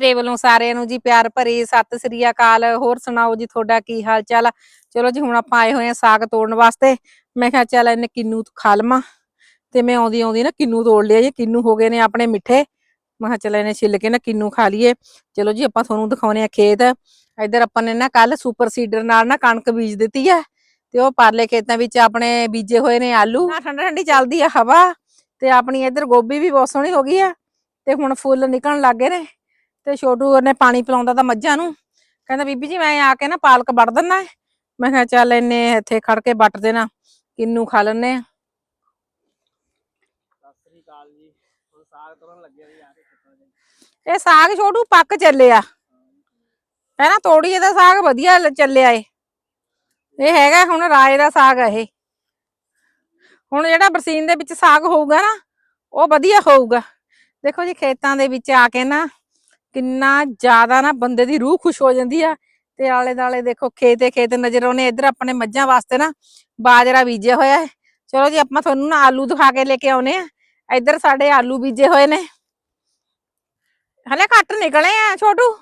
ਮੇਰੇ ਵੱਲੋਂ ਸਾਰਿਆਂ ਨੂੰ ਜੀ ਪਿਆਰ ਭਰੀ ਸਤਿ ਸ੍ਰੀ ਅਕਾਲ। ਹੋਰ ਸੁਣਾਓ ਜੀ ਤੁਹਾਡਾ ਕੀ ਹਾਲ ਚਾਲ ਆ? ਚਲੋ ਜੀ ਹੁਣ ਆਪਾਂ ਆਏ ਹੋਏ ਆ ਸਾਗ ਤੋੜਨ ਵਾਸਤੇ। ਮੈਂ ਕਿਹਾ ਚੱਲ ਇਹਨੇ ਕਿੰਨੂ ਖਾ ਲਵਾਂ। ਤੇ ਮੈਂ ਆਉਂਦੀ ਆਉਂਦੀ ਨਾ ਕਿੰਨੂ ਤੋੜ ਲਿਆ ਜੀ ਕਿੰਨੂ ਹੋ ਗਏ ਨੇ ਆਪਣੇ ਮਿੱਠੇ। ਮੈਂ ਕਿਹਾ ਚੱਲ ਇਹਨੇ ਛਿੱਲ ਕੇ ਨਾ ਕਿੰਨੂ ਖਾ ਲਈਏ। ਚਲੋ ਜੀ ਆਪਾਂ ਤੁਹਾਨੂੰ ਦਿਖਾਉਨੇ ਆ ਖੇਤ। ਇੱਧਰ ਆਪਾਂ ਨੇ ਨਾ ਕੱਲ ਸੁਪਰ ਸੀਡਰ ਨਾਲ ਨਾ ਕਣਕ ਬੀਜ ਦਿੱਤੀ ਹੈ ਤੇ ਉਹ ਪਰਲੇ ਖੇਤਾਂ ਵਿੱਚ ਆਪਣੇ ਬੀਜੇ ਹੋਏ ਨੇ ਆਲੂ। ਨਾ ਠੰਡਾ ਠੰਡੀ ਚੱਲਦੀ ਆ ਹਵਾ। ਤੇ ਆਪਣੀ ਇੱਧਰ ਗੋਭੀ ਵੀ ਬਹੁਤ ਸੋਹਣੀ ਹੋ ਗਈ ਆ। ਤੇ ਹੁਣ ਫੁੱਲ ਨਿਕਲਣ ਲੱਗੇ ਨੇ। ਤੇ ਛੋਟੂ ਨੇ ਪਾਣੀ ਪਿਲਾਉਂਦਾ ਤਾਂ ਮੱਝਾਂ ਨੂੰ। ਕਹਿੰਦਾ, ਬੀਬੀ ਜੀ, ਮੈਂ ਆ ਕੇ ਨਾ ਪਾਲਕ ਵੱਢ ਦਿੰਨਾ ਮੈਂ ਕਿਹਾ, ਚੱਲ ਇਹਨੇ ਇੱਥੇ ਖੜ ਕੇ ਵੱਟ ਦੇਣਾ। ਕਿੰਨੂ ਖਾ ਲੈਣੇ ਆ। ਸਾਗ ਇਹ ਸਾਗ ਛੋਟੂ ਪੱਕ ਚੱਲਿਆ। ਹੈ ਨਾ ਤੋੜੀ, ਇਹਦਾ ਸਾਗ ਵਧੀਆ ਚੱਲਿਆ ਏ। ਇਹ ਹੈਗਾ ਹੁਣ ਰਾਏ ਦਾ ਸਾਗ ਆ ਇਹ। ਹੁਣ ਜਿਹੜਾ ਬਰਸੀਨ ਦੇ ਵਿੱਚ ਸਾਗ ਹੋਊਗਾ ਨਾ, ਉਹ ਵਧੀਆ ਹੋਊਗਾ। ਦੇਖੋ ਜੀ, ਖੇਤਾਂ ਦੇ ਵਿੱਚ ਆ ਕੇ ਨਾ ਕਿੰਨਾ ਜ਼ਿਆਦਾ ਨਾ ਬੰਦੇ ਦੀ ਰੂਹ ਖੁਸ਼ ਹੋ ਜਾਂਦੀ ਆ। ਤੇ ਆਲੇ ਦਾਲੇ ਦੇਖੋ, ਖੇਤੇ ਖੇਤ ਨਜ਼ਰ ਆਉਣੇ, ਇੱਧਰ ਆਪਣੇ ਮੱਝਾਂ ਵਾਸਤੇ ਨਾ ਬਾਜਰਾ ਬੀਜਿਆ ਹੋਇਆ ਹੈ ਚਲੋ ਜੀ, ਆਪਾਂ ਤੁਹਾਨੂੰ ਨਾ ਆਲੂ ਦਿਖਾ ਕੇ ਲੈ ਕੇ ਆਉਨੇ ਆ। ਇੱਧਰ ਸਾਡੇ ਆਲੂ ਬੀਜੇ ਹੋਏ ਨੇ। ਹਲੇ ਘੱਟ ਨਿਕਲੇ ਆ, ਛੋਟੂ।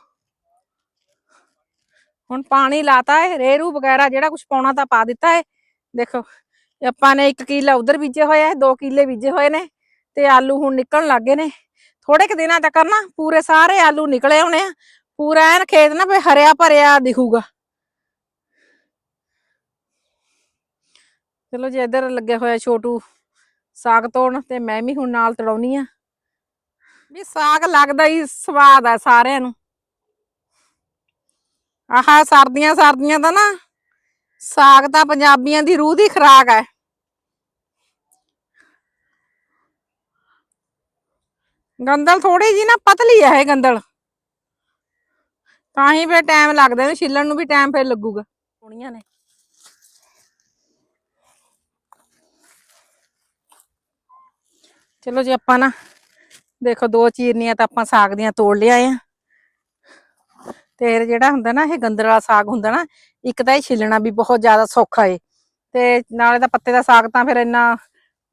ਹੁਣ ਪਾਣੀ ਲਾਤਾ ਹੈ ਰੇਰੂ ਵਗੈਰਾ ਜਿਹੜਾ ਕੁਝ ਪਾਉਣਾ ਤਾਂ ਪਾ ਦਿੱਤਾ ਹੈ ਦੇਖੋ, ਆਪਾਂ ਨੇ 1 ਕਿੱਲਾ ਉਧਰ ਬੀਜੇ ਹੋਏ ਆ 2 ਕਿੱਲੇ ਬੀਜੇ ਹੋਏ ਨੇ। ਤੇ ਆਲੂ ਹੁਣ ਨਿਕਲਣ ਲੱਗੇ ਨੇ। ਥੋੜੇ ਕੁ ਦਿਨਾਂ ਤੱਕ ਨਾ ਪੂਰੇ ਸਾਰੇ ਆਲੂ ਨਿਕਲੇ ਹੋਣੇ ਆ। ਪੂਰਾ ਐਨ ਖੇਤ ਨਾ ਫੇ ਹਰਿਆ ਭਰਿਆ ਦਿਖੂਗਾ। ਚਲੋ ਜੀ ਇੱਧਰ ਲੱਗੇ ਹੋਇਆ ਛੋਟੂ ਸਾਗ ਤੋੜਨ ਤੇ ਮੈਂ ਵੀ ਹੁਣ ਨਾਲ ਤੜਾਉਣੀ ਆ। ਵੀ ਸਾਗ ਲੱਗਦਾ ਹੀ ਸਵਾਦ ਆ ਸਾਰਿਆਂ ਨੂੰ। ਆਹ ਸਰਦੀਆਂ ਸਰਦੀਆਂ ਦਾ ਨਾ ਸਾਗ ਤਾਂ ਪੰਜਾਬੀਆਂ ਦੀ ਰੂਹ ਦੀ ਖੁਰਾਕ ਹੈ ਗੰਦਲ ਥੋੜੀ ਜੀ ਨਾ ਪਤਲੀ ਹੈ ਇਹ ਗੰਦਲ। ਤਾਂ ਹੀ ਫੇਰ ਟਾਈਮ ਲੱਗਦਾ ਇਹਨੂੰ ਛਿੱਲਣ ਨੂੰ ਵੀ ਟਾਈਮ ਫੇਰ ਲੱਗੂਗਾ। ਸੋਹਣੀਆਂ ਨੇ। ਚਲੋ ਜੀ ਆਪਾਂ ਨਾ ਦੇਖੋ ਦੋ ਚੀਰਨੀਆਂ ਤਾਂ ਆਪਾਂ ਸਾਗ ਦੀਆਂ ਤੋੜ ਲਿਆਏ ਆ। ਤੇ ਇਹ ਜਿਹੜਾ ਹੁੰਦਾ ਨਾ ਇਹ ਗੰਦਰ ਵਾਲਾ ਸਾਗ ਹੁੰਦਾ ਨਾ ਇੱਕ ਤਾਂ ਇਹ ਛਿੱਲਣਾ ਵੀ ਬਹੁਤ ਜ਼ਿਆਦਾ ਸੌਖਾ ਏ। ਤੇ ਨਾਲੇ ਤਾਂ ਪੱਤੇ ਦਾ ਸਾਗ ਤਾਂ ਫਿਰ ਇੰਨਾ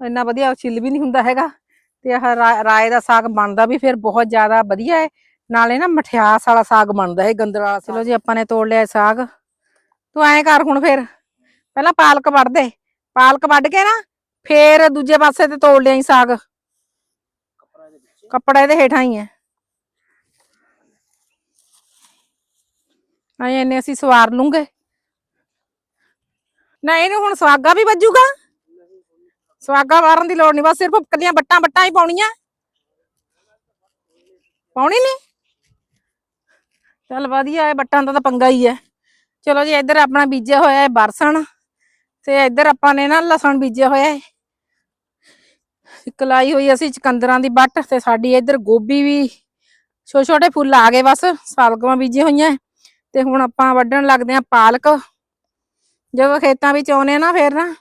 ਇੰਨਾ ਵਧੀਆ ਛਿੱਲ ਵੀ ਨਹੀਂ ਹੁੰਦਾ ਹੈਗਾ। ਤੇ ਆਹ ਰਾਏ ਦਾ ਸਾਗ ਬਣਦਾ ਵੀ ਫਿਰ ਬਹੁਤ ਜ਼ਿਆਦਾ ਵਧੀਆ ਹੈ ਨਾਲੇ ਨਾ ਮਠਿਆਸ ਵਾਲਾ ਸਾਗ ਬਣਦਾ ਇਹ ਗੰਦਰ ਵਾਲਾ। ਚਲੋ ਜੀ ਆਪਾਂ ਨੇ ਤੋੜ ਲਿਆ ਸਾਗ। ਤੂੰ ਐਂ ਕਰ ਹੁਣ ਫਿਰ। ਪਹਿਲਾਂ ਪਾਲਕ ਵੱਢ ਦੇ। ਪਾਲਕ ਵੱਢ ਕੇ ਨਾ ਫੇਰ ਦੂਜੇ ਪਾਸੇ ਤੇ ਤੋੜ ਲਿਆਈ ਸਾਗ। ਕੱਪੜਾ ਦੇ ਵਿੱਚ। ਕੱਪੜਾ ਇਹਦੇ ਹੇਠਾਂ ਹੀ ਹੈ ਆਏ ਇਹਨੇ ਅਸੀਂ ਸਵਾਰ ਲੂੰਗੇ। ਨਾ ਇਹਨੂੰ ਹੁਣ ਸਵਾਗਾ ਵੀ ਵੱਜੂਗਾ? ਸਵਾਗਾ ਵਾਰਨ ਦੀ ਲੋੜ ਨਹੀਂ ਬਸ ਸਿਰਫ ਕੱਲੀਆਂ ਬੱਟਾਂ ਬੱਟਾਂ ਹੀ ਪਾਉਣੀਆਂ। ਪਾਉਣੀ ਨਹੀਂ ਚੱਲ ਵਧੀਆ ਹੈ, ਬੱਟਾਂ ਦਾ ਤਾਂ ਪੰਗਾ ਹੀ ਹੈ। ਚਲੋ ਜੀ, ਇੱਧਰ ਆਪਣਾ ਬੀਜਿਆ ਹੋਇਆ ਹੈ ਬਰਸਣ। ਤੇ ਇੱਧਰ ਆਪਾਂ ਨੇ ਨਾ ਲਸਣ ਬੀਜਿਆ ਹੋਇਆ ਹੈ। ਇੱਕ ਹੋਈ ਅਸੀਂ ਚਕੰਦਰਾਂ ਦੀ ਬੱਟ ਤੇ ਸਾਡੀ ਇੱਧਰ ਗੋਭੀ ਵੀ ਛੋਟੇ ਛੋਟੇ ਫੁੱਲ ਆ ਗਏ ਬਸ ਸਲਗਮਾਂ ਬੀਜੀਆਂ ਹੋਈਆਂ ਤੇ ਹੁਣ ਆਪਾਂ ਵੱਢਣ ਲੱਗਦੇ ਆਂ ਪਾਲਕ। ਜਦੋਂ ਖੇਤਾਂ ਵਿੱਚ ਆਉਨੇ ਆ ਨਾ ਫਿਰ ਨਾ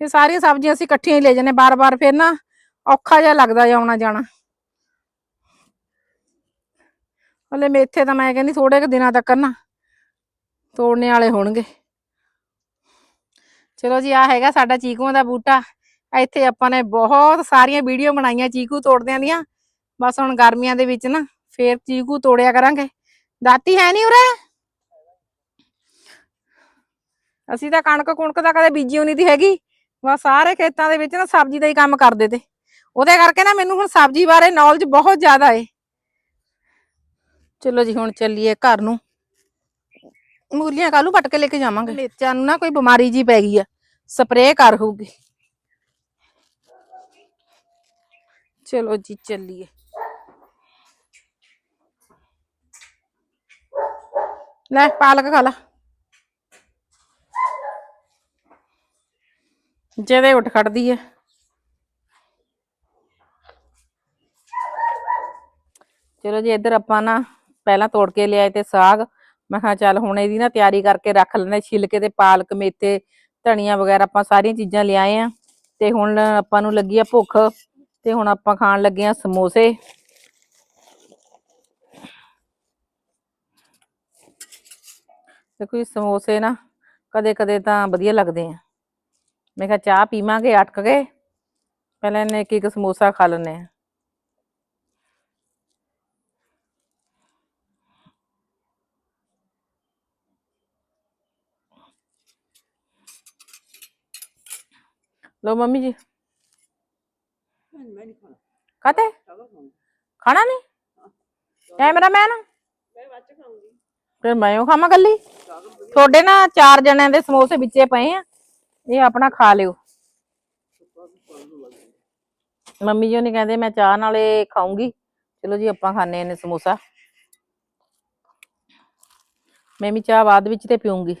ਫਿਰ ਸਾਰੀਆਂ ਸਬਜ਼ੀਆਂ ਅਸੀਂ ਇਕੱਠੀਆਂ ਹੀ ਲੈ ਜਾਂਦੇ ਬਾਰ-ਬਾਰ ਫਿਰ ਨਾ ਔਖਾ ਜਿਹਾ ਲੱਗਦਾ ਹੈ ਆਉਣਾ ਜਾਣਾ। ਹਲੇ ਮੇਥੇ ਤਾਂ ਮੈਂ ਕਹਿੰਦੀ ਥੋੜੇ ਕੁ ਦਿਨਾਂ ਤੱਕ ਨਾ ਤੋੜਨੇ ਵਾਲੇ ਹੋਣਗੇ। ਚਲੋ ਜੀ ਆ ਹੈਗਾ ਸਾਡਾ ਚੀਕੂਆਂ ਦਾ ਬੂਟਾ। ਇੱਥੇ ਆਪਾਂ ਨੇ ਬਹੁਤ ਸਾਰੀਆਂ ਵੀਡੀਓ ਬਣਾਈਆਂ ਚੀਕੂ ਤੋੜਦਿਆਂ ਦੀਆਂ। ਬਸ ਹੁਣ ਗਰਮੀਆਂ ਦੇ ਵਿੱਚ ਨਾ ਫੇਰ ਚੀਕੂ ਤੋੜਿਆ ਕਰਾਂਗੇ। ਦਾਤੀ ਹੈ ਨਹੀਂ ਉਰੇ? ਅਸੀਂ ਤਾਂ ਕਣਕ ਕੁਣਕ ਤਾਂ ਕਦੇ ਬੀਜੀ ਨਹੀਂ ਤੀ ਹੈਗੀ। ਬਸ ਸਾਰੇ ਖੇਤਾਂ ਦੇ ਵਿੱਚ ਨਾ ਸਬਜ਼ੀ ਦਾ ਹੀ ਕੰਮ ਕਰਦੇ ਤੇ। ਉਹਦੇ ਕਰਕੇ ਨਾ ਮੈਨੂੰ ਹੁਣ ਸਬਜ਼ੀ ਬਾਰੇ ਨੌਲੇਜ ਬਹੁਤ ਜ਼ਿਆਦਾ ਏ। ਚਲੋ ਜੀ, ਹੁਣ ਚੱਲੀਏ ਘਰ ਨੂੰ। ਮੂਲੀਆਂ ਕਾਲੂ ਪੱਟ ਕੇ ਲੈ ਕੇ ਜਾਵਾਂਗੇ। ਮਿਰਚਾਂ ਨੂੰ ਨਾ ਕੋਈ ਬਿਮਾਰੀ ਜੀ ਪੈ ਗਈ ਆ। ਸਪਰੇਅ ਕਰ ਹੋਊਗੀ। ਚਲੋ ਜੀ, ਚੱਲੀਏ। ਲੈ, ਪਾਲਕ ਖਾ ਲਾ। ਜਿਹਦੇ ਉੱਠ ਖੜਦੀ ਹੈ ਚਲੋ ਜੀ, ਇੱਧਰ ਆਪਾਂ ਨਾ ਪਹਿਲਾਂ ਤੋੜ ਕੇ ਲਿਆਏ ਤੇ ਸਾਗ। ਮੈਂ ਕਿਹਾ ਚੱਲ ਹੁਣ ਇਹਦੀ ਨਾ ਤਿਆਰੀ ਕਰਕੇ ਰੱਖ ਲੈਣੇ ਛਿਲਕੇ ਤੇ ਪਾਲਕ, ਮੇਥੇ, ਧਨੀਆ ਵਗੈਰਾ ਆਪਾਂ ਸਾਰੀਆਂ ਚੀਜ਼ਾਂ ਲਿਆਏ ਆ। ਤੇ ਹੁਣ ਆਪਾਂ ਨੂੰ ਲੱਗੀ ਆ ਭੁੱਖ। ਤੇ ਹੁਣ ਆਪਾਂ ਖਾਣ ਲੱਗੇ ਆ ਸਮੋਸੇ। ਦੇਖੋ ਇਹ ਸਮੋਸੇ ਨਾ ਕਦੇ ਕਦੇ ਤਾਂ ਵਧੀਆ ਲੱਗਦੇ ਆ। मैं ਕਿਹਾ ਚਾਹ ਪੀਵਾਂਗੇ ਅਟਕ ਗਏ ਪਹਿਲਾਂ ਇਹਨੇ ਇੱਕ ਇੱਕ ਸਮੋਸਾ ਖਾ ਲੈਨੇ ਆ लो मम्मी जी। खाते? खाना नहीं? कैमरा मैन फिर मैं खावा कली थोड़े ना चार जने समोसे बिचे पे हैं। ਇਹ ਆਪਣਾ ਖਾ ਲਿਓ। ਮੰਮੀ ਜੀ ਨੇ ਕਹਿੰਦੇ, ਮੈਂ ਚਾਹ ਨਾਲੇ ਖਾਉਂਗੀ ਚਲੋ ਜੀ, ਆਪਾਂ ਖਾਣੇ ਨੇ ਸਮੋਸਾ। ਮੈਂ ਵੀ ਚਾਹ ਬਾਅਦ ਵਿੱਚ ਤੇ ਪੀਉਂਗੀ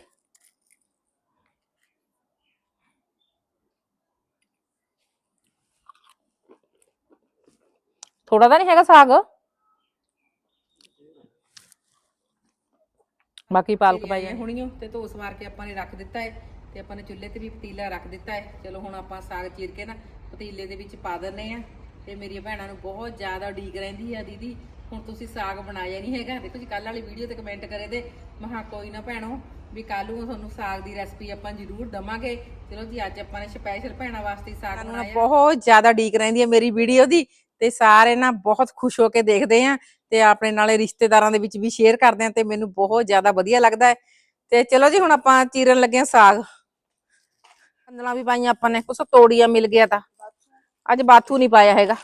ਥੋੜਾ ਤਾਂ ਨਹੀਂ ਹੈਗਾ ਸਾਗ। ਬਾਕੀ ਪਾਲਕ ਪਾਈ ਹੈ ਤੇ ਧੋ ਸਵਾਰ ਕੇ ਆਪਾਂ ਨੇ ਰੱਖ ਦਿੱਤਾ ਹੈ ਤੇ ਆਪਾਂ ਨੇ ਚੁੱਲ੍ਹੇ ਤੇ ਵੀ ਪਤੀਲਾ ਰੱਖ ਦਿੱਤਾ ਹੈ। ਚਲੋ ਹੁਣ ਆਪਾਂ ਸਾਗ ਚੀਰ ਕੇ ਨਾ ਪਤੀਲੇ ਦੇ ਵਿੱਚ ਪਾ ਦਿੰਨੇ ਆ ਤੇ ਮੇਰੀਆਂ ਭੈਣਾਂ ਨੂੰ ਬਹੁਤ ਜ਼ਿਆਦਾ ਉਡੀਕ ਰਹਿੰਦੀ ਆ ਦੀਦੀ। ਹੁਣ ਤੁਸੀਂ ਸਾਗ ਬਣਾਇਆ ਨਹੀਂ ਹੈਗਾ। ਦੇਖੋ ਜੀ ਕੱਲ ਵਾਲੀ ਵੀਡੀਓ ਤੇ ਕਮੈਂਟ ਕਰੇ ਦੇ ਮਹਾ ਕੋਈ ਨਾ ਭੈਣੋ ਵੀ ਕੱਲ ਨੂੰ ਤੁਹਾਨੂੰ ਸਾਗ ਦੀ ਰੈਸਪੀ ਆਪਾਂ ਜ਼ਰੂਰ ਦਵਾਂਗੇ। ਚਲੋ ਜੀ ਅੱਜ ਆਪਾਂ ਨੇ ਸਪੈਸ਼ਲ ਭੈਣਾਂ ਵਾਸਤੇ ਸਾਗ ਬਣਾਇਆ। ਬਹੁਤ ਜ਼ਿਆਦਾ ਉਡੀਕ ਰਹਿੰਦੀ ਹੈ ਮੇਰੀ ਵੀਡੀਓ ਦੀ। ਤੇ ਸਾਰੇ ਨਾ ਬਹੁਤ ਖੁਸ਼ ਹੋ ਕੇ ਦੇਖਦੇ ਆ। ਤੇ ਆਪਣੇ ਨਾਲੇ ਰਿਸ਼ਤੇਦਾਰਾਂ ਦੇ ਵਿੱਚ ਵੀ ਸ਼ੇਅਰ ਕਰਦੇ ਆ ਤੇ ਮੈਨੂੰ ਬਹੁਤ ਜ਼ਿਆਦਾ ਵਧੀਆ ਲੱਗਦਾ ਹੈ। ਤੇ ਚਲੋ ਜੀ ਹੁਣ ਆਪਾਂ ਚੀਰਨ ਲੱਗੇ ਆ ਸਾਗ। ਕੰਦਲਾਂ ਵੀ ਪਾਈਆਂ ਆਪਾਂ ਨੇ ਕੁਛ ਤੋੜੀਆਂ ਮਿਲ ਗਿਆ ਤਾਂ। ਅੱਜ ਬਾਥੂ ਨਹੀਂ ਪਾਇਆ ਹੈਗਾ।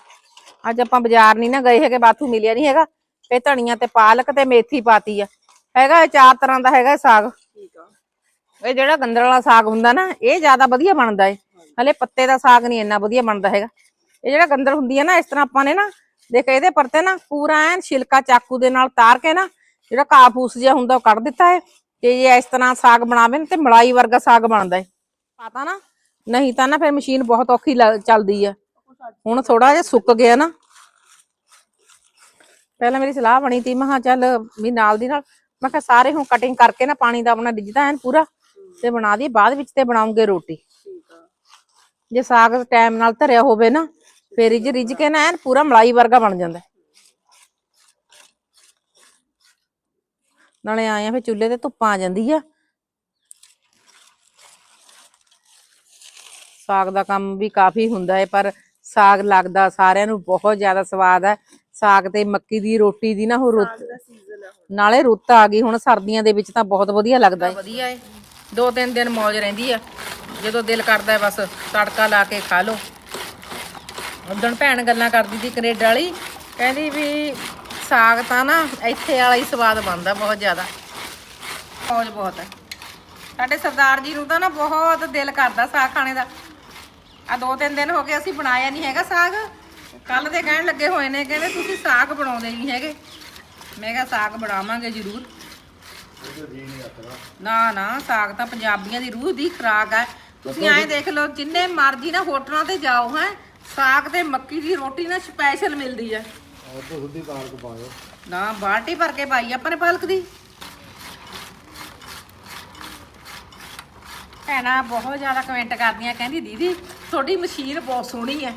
ਅੱਜ ਆਪਾਂ ਬਾਜ਼ਾਰ ਨਹੀਂ ਨਾ ਗਏ ਹੈਗੇ ਬਾਥੂ ਮਿਲਿਆ ਨਹੀਂ ਹੈਗਾ। ਤੇ ਧਨੀਆ ਤੇ ਪਾਲਕ ਤੇ ਮੇਥੀ ਪਾਤੀ ਆ। ਹੈਗਾ ਇਹ ਚਾਰ ਤਰ੍ਹਾਂ ਦਾ ਹੈਗਾ ਇਹ ਸਾਗ। ਠੀਕ ਆ। ਇਹ ਜਿਹੜਾ ਗੰਦਰ ਵਾਲਾ ਸਾਗ ਹੁੰਦਾ ਨਾ ਇਹ ਜ਼ਿਆਦਾ ਵਧੀਆ ਬਣਦਾ ਏ। ਹਲੇ ਪੱਤੇ ਦਾ ਸਾਗ ਨਹੀਂ ਇੰਨਾ ਵਧੀਆ ਬਣਦਾ ਹੈਗਾ। ਇਹ ਜਿਹੜਾ ਗੰਦਰ ਹੁੰਦੀ ਹੈ ਨਾ ਇਸ ਤਰ੍ਹਾਂ ਆਪਾਂ ਨੇ ਨਾ ਦੇਖ ਇਹਦੇ ਪਰਤੇ ਨਾ ਪੂਰਾ ਐਨ ਛਿਲਕਾ ਚਾਕੂ ਦੇ ਨਾਲ ਤਾਰ ਕੇ ਨਾ ਜਿਹੜਾ ਘਾਹ ਫੂਸ ਜਿਹਾ ਹੁੰਦਾ ਉਹ ਕੱਢ ਦਿੱਤਾ ਹੈ ਤੇ ਜੇ ਇਸ ਤਰ੍ਹਾਂ ਸਾਗ ਬਣਾਵੇ ਨਾ ਤੇ ਮਲਾਈ ਵਰਗਾ ਸਾਗ ਬਣਦਾ ਹੈ ਪਤਾ ਨਾ, ਨਹੀਂ ਤਾਂ ਨਾ ਫਿਰ ਮਸ਼ੀਨ ਬਹੁਤ ਔਖੀ ਲੱਗ- ਚੱਲਦੀ ਆ। ਹੁਣ ਥੋੜਾ ਜਿਹਾ ਸੁੱਕ ਗਿਆ ਨਾ। ਪਹਿਲਾਂ ਮੇਰੀ ਸਲਾਹ ਬਣੀ ਤੀ, ਮੈਂ ਕਿਹਾ ਚੱਲ ਵੀ ਨਾਲ ਦੀ ਨਾਲ, ਮੈਂ ਕਿਹਾ ਸਾਰੇ ਹੁਣ ਕਟਿੰਗ ਕਰਕੇ ਨਾ ਪਾਣੀ ਦਾ ਆਪਣਾ ਰਿੱਝਦਾ ਐਨ ਪੂਰਾ, ਤੇ ਬਣਾ ਦੀ ਬਾਅਦ ਵਿੱਚ ਤੇ ਬਣਾਉਂਗੇ ਰੋਟੀ। ਠੀਕ ਆ ਜੇ ਸਾਗ ਟਾਈਮ ਨਾਲ ਧਰਿਆ ਹੋਵੇ ਨਾ, ਫੇਰ ਰਿੱਝ ਰਿੱਝ ਕੇ ਨਾ ਐਨ ਪੂਰਾ ਮਲਾਈ ਵਰਗਾ ਬਣ ਜਾਂਦਾ। ਹੈ। ਨਾਲੇ ਆਏ ਆ ਫੇ ਚੁੱਲ੍ਹੇ ਤੇ ਧੁੱਪ ਆ ਜਾਂਦੀ ਆ। ਸਾਗ ਦਾ ਕੰਮ ਵੀ ਕਾਫੀ ਹੁੰਦਾ ਹੈ ਪਰ ਸਾਗ ਲੱਗਦਾ ਸਾਰਿਆਂ ਨੂੰ ਬਹੁਤ ਜ਼ਿਆਦਾ ਸਵਾਦ ਹੈ। ਸਾਗ ਤੇ ਮੱਕੀ ਦੀ ਰੋਟੀ ਦੀ ਨਾ ਉਹ ਰੁੱਤ ਨਾਲੇ ਰੁੱਤ ਆ ਗਈ ਹੁਣ ਸਰਦੀਆਂ ਦੇ ਵਿੱਚ ਤਾਂ ਬਹੁਤ ਵਧੀਆ ਲੱਗਦਾ ਹੈ। ਵਧੀਆ ਹੈ। ਦੋ ਤਿੰਨ ਦਿਨ ਮੌਜ ਰਹਿੰਦੀ ਆ। ਜਦੋਂ ਦਿਲ ਕਰਦਾ ਬਸ ਤੜਕਾ ਲਾ ਕੇ ਖਾ ਲਓ। ਉਦੋਂ ਭੈਣ ਗੱਲਾਂ ਕਰਦੀ ਸੀ ਕੈਨੇਡਾ ਵਾਲੀ ਕਹਿੰਦੀ ਵੀ ਸਾਗ ਤਾਂ ਨਾ ਇੱਥੇ ਵਾਲਾ ਹੀ ਸਵਾਦ ਬਣਦਾ ਬਹੁਤ ਜ਼ਿਆਦਾ। ਮੌਜ ਬਹੁਤ ਹੈ। ਸਾਡੇ ਸਰਦਾਰ ਜੀ ਨੂੰ ਤਾਂ ਨਾ ਬਹੁਤ ਦਿਲ ਕਰਦਾ ਸਾਗ ਖਾਣੇ ਦਾ। ਆ ਦੋ ਤਿੰਨ ਦਿਨ ਹੋ ਗਏ ਅਸੀਂ ਬਣਾਇਆ ਨਹੀਂ ਹੈਗਾ ਸਾਗ। ਕੱਲ ਦੇ ਕਹਿਣ ਲੱਗੇ ਹੋਏ ਨੇ ਕਹਿੰਦੇ ਤੁਸੀਂ ਸਾਗ ਬਣਾਉਂਦੇ ਨਹੀਂ ਹੈਗੇ। ਮੈਂ ਕਿਹਾ ਸਾਗ ਬਣਾਵਾਂਗੇ ਜ਼ਰੂਰ। ਨਾ ਨਾ ਸਾਗ ਤਾਂ ਪੰਜਾਬੀਆਂ ਦੀ ਰੂਹ ਦੀ ਖੁਰਾਕ ਹੈ। ਤੁਸੀਂ ਐਂ ਦੇਖ ਲਓ ਜਿੰਨੇ ਮਰਜ਼ੀ ਨਾ ਹੋਟਲਾਂ ਤੇ ਜਾਓ ਹੈ ਸਾਗ ਤੇ ਮੱਕੀ ਦੀ ਰੋਟੀ ਨਾ ਸਪੈਸ਼ਲ ਮਿਲਦੀ ਹੈ। ਉਹ ਤੋਂ ਸਿੱਧੀ ਪਾਲਕ ਪਾ ਦਿਓ ਨਾ ਬਾਲਟੀ ਭਰ ਕੇ ਪਾਈ ਆਪਾਂ ਨੇ ਪਾਲਕ ਦੀ। ਭੈਣਾਂ ਬਹੁਤ ਜ਼ਿਆਦਾ ਕਮੈਂਟ ਕਰਦੀਆਂ ਕਹਿੰਦੀ ਦੀਦੀ ਤੁਹਾਡੀ ਮਸ਼ੀਨ ਬਹੁਤ ਸੋਹਣੀ ਹੈ।